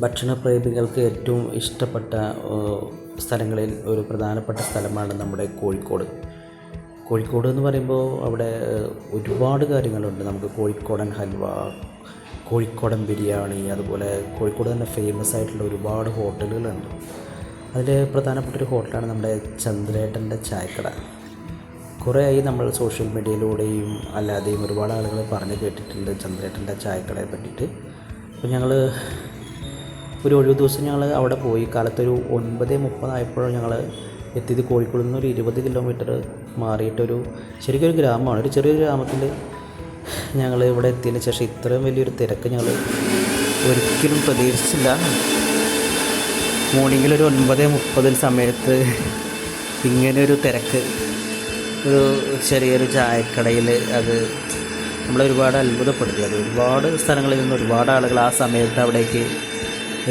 ഭക്ഷണപ്രേമികൾക്ക് ഏറ്റവും ഇഷ്ടപ്പെട്ട സ്ഥലങ്ങളിൽ ഒരു പ്രധാനപ്പെട്ട സ്ഥലമാണ് നമ്മുടെ കോഴിക്കോട്. കോഴിക്കോട് എന്ന് പറയുമ്പോൾ അവിടെ ഒരുപാട് കാര്യങ്ങളുണ്ട്. നമുക്ക് കോഴിക്കോടൻ ഹൽവ കോഴിക്കോടൻ ബിരിയാണി അതുപോലെ കോഴിക്കോട് തന്നെ ഫേമസ് ആയിട്ടുള്ള ഒരുപാട് ഹോട്ടലുകളുണ്ട്. അതിൽ പ്രധാനപ്പെട്ട ഒരു ഹോട്ടലാണ് നമ്മുടെ ചന്ദ്രേട്ടന്റെ ചായക്കട. കുറേ ആയി നമ്മൾ സോഷ്യൽ മീഡിയയിലൂടെയും അല്ലാതെയും ഒരുപാട് ആളുകൾ പറഞ്ഞു കേട്ടിട്ടുണ്ട് ചന്ദ്രേട്ടന്റെ ചായക്കടയെ പറ്റിയിട്ട്. അപ്പോൾ ഞങ്ങൾ ഒരു ഒഴിവ് ദിവസം ഞങ്ങൾ അവിടെ പോയി. കാലത്തൊരു ഒൻപത് മുപ്പതായപ്പോഴും ഞങ്ങൾ എത്തിയത് കോഴിക്കോട് നിന്ന് ഒരു ഇരുപത് കിലോമീറ്റർ മാറിയിട്ടൊരു ശരിക്കും ഒരു ഗ്രാമമാണ്. ഒരു ചെറിയൊരു ഗ്രാമത്തിൽ ഞങ്ങൾ ഇവിടെ എത്തിയതിന് ശേഷം ഇത്രയും വലിയൊരു തിരക്ക് ഞങ്ങൾ ഒരിക്കലും പ്രതീക്ഷിച്ചില്ല. മോർണിംഗിൽ ഒരു ഒൻപത് മുപ്പതിൽ സമയത്ത് ഇങ്ങനെ ഒരു തിരക്ക് ഒരു ചെറിയൊരു ചായക്കടയിൽ അത് നമ്മളെ ഒരുപാട് അത്ഭുതപ്പെടുത്തി. അത് ഒരുപാട് സ്ഥലങ്ങളിൽ നിന്ന് ഒരുപാട് ആളുകൾ ആ സമയത്ത് അവിടേക്ക്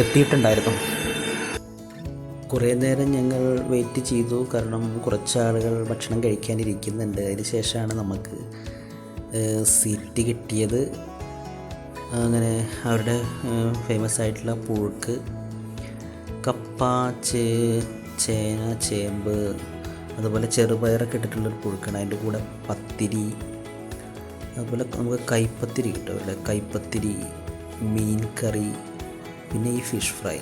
എത്തിയിട്ടുണ്ടായിരുന്നു. കുറേ നേരം ഞങ്ങൾ വെയിറ്റ് ചെയ്തു. കാരണം കുറച്ച് ആളുകൾ ഭക്ഷണം കഴിക്കാനിരിക്കുന്നുണ്ട് അതിന് ശേഷമാണ് നമുക്ക് സീറ്റ് കിട്ടിയത്. അങ്ങനെ അവരുടെ ഫേമസ് ആയിട്ടുള്ള പുഴുക്ക് കപ്പ ചേ ചേന ചേമ്പ് അതുപോലെ ചെറുപയറൊക്കെ ഇട്ടിട്ടുള്ളൊരു പുഴുക്കാണ്. അതിന്റെ കൂടെ പത്തിരി അതുപോലെ നമുക്ക് കൈപ്പത്തിരി കിട്ടും അവരുടെ കൈപ്പത്തിരി മീൻ കറി പിന്നെ ഈ ഫിഷ് ഫ്രൈ.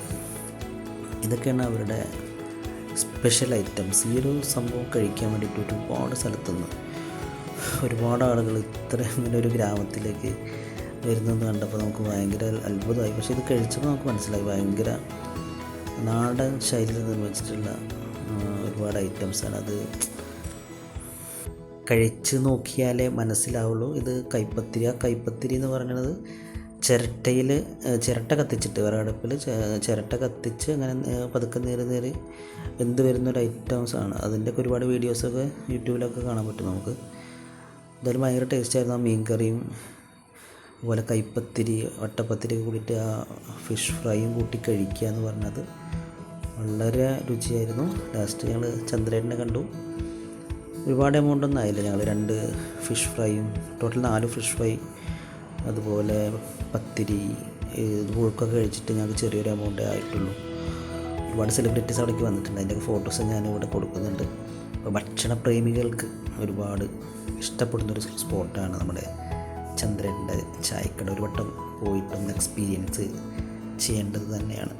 ഇതൊക്കെയാണ് അവരുടെ സ്പെഷ്യൽ ഐറ്റംസ്. ഈ ഒരു സംഭവം കഴിക്കാൻ വേണ്ടിയിട്ട് ഒരുപാട് സ്ഥലത്തുനിന്ന് ഒരുപാട് ആളുകൾ ഇത്ര ഇങ്ങനെ ഒരു ഗ്രാമത്തിലേക്ക് വരുന്നതെന്ന് കണ്ടപ്പോൾ നമുക്ക് ഭയങ്കര അത്ഭുതമായി. പക്ഷേ ഇത് കഴിച്ചപ്പോൾ നമുക്ക് മനസ്സിലായി. ഭയങ്കര നാടൻ ശൈലിയിൽ നിർമ്മിച്ചിട്ടുള്ള ഒരുപാട് ഐറ്റംസാണ് അത് കഴിച്ച് നോക്കിയാലേ മനസ്സിലാവുള്ളൂ. ഇത് കൈപ്പത്തിരി ആ കൈപ്പത്തിരി എന്ന് പറയുന്നത് ചിരട്ടയിൽ ചിരട്ട കത്തിച്ചിട്ട് വിറകടുപ്പിൽ ചിരട്ട കത്തിച്ച് അങ്ങനെ പതുക്കെ നേരെ നേരെ എന്ത് വരുന്നൊരു ഐറ്റംസാണ് അതിന്റെയൊക്കെ ഒരുപാട് വീഡിയോസൊക്കെ യൂട്യൂബിലൊക്കെ കാണാൻ പറ്റും നമുക്ക്. എന്തായാലും ഭയങ്കര ടേസ്റ്റ് ആയിരുന്നു ആ മീൻ കറിയും അതുപോലെ കൈപ്പത്തിരി വട്ടപ്പത്തിരി കൂടിയിട്ട് ആ ഫിഷ് ഫ്രൈയും കൂട്ടി കഴിക്കുക എന്ന് പറഞ്ഞത്. വളരെ രുചിയായിരുന്നു. ലാസ്റ്റ് ഞങ്ങൾ ചന്ദ്രേട്ടനെ കണ്ടു. ഒരുപാട് എമൗണ്ട് ഒന്നും ആയില്ല. ഞങ്ങൾ രണ്ട് ഫിഷ് ഫ്രൈയും ടോട്ടൽ നാല് ഫിഷ് ഫ്രൈ അതുപോലെ പത്തിരി പുഴുക്കൊക്കെ കഴിച്ചിട്ട് ഞങ്ങൾക്ക് ചെറിയൊരു എമൗണ്ട് ആയിട്ടുള്ളൂ. ഒരുപാട് സെലിബ്രിറ്റീസ് അവിടേക്ക് വന്നിട്ടുണ്ട്. അതിന്റെയൊക്കെ ഫോട്ടോസ് ഞാൻ ഇവിടെ കൊടുക്കുന്നുണ്ട്. അപ്പോൾ ഭക്ഷണ പ്രേമികൾക്ക് ഒരുപാട് ഇഷ്ടപ്പെടുന്നൊരു സ്പോട്ടാണ് നമ്മുടെ ചന്ദ്രന്റെ ചായക്കട. ഒരു വട്ടം പോയിട്ടൊന്ന് എക്സ്പീരിയൻസ് ചെയ്യേണ്ടത് തന്നെയാണ്.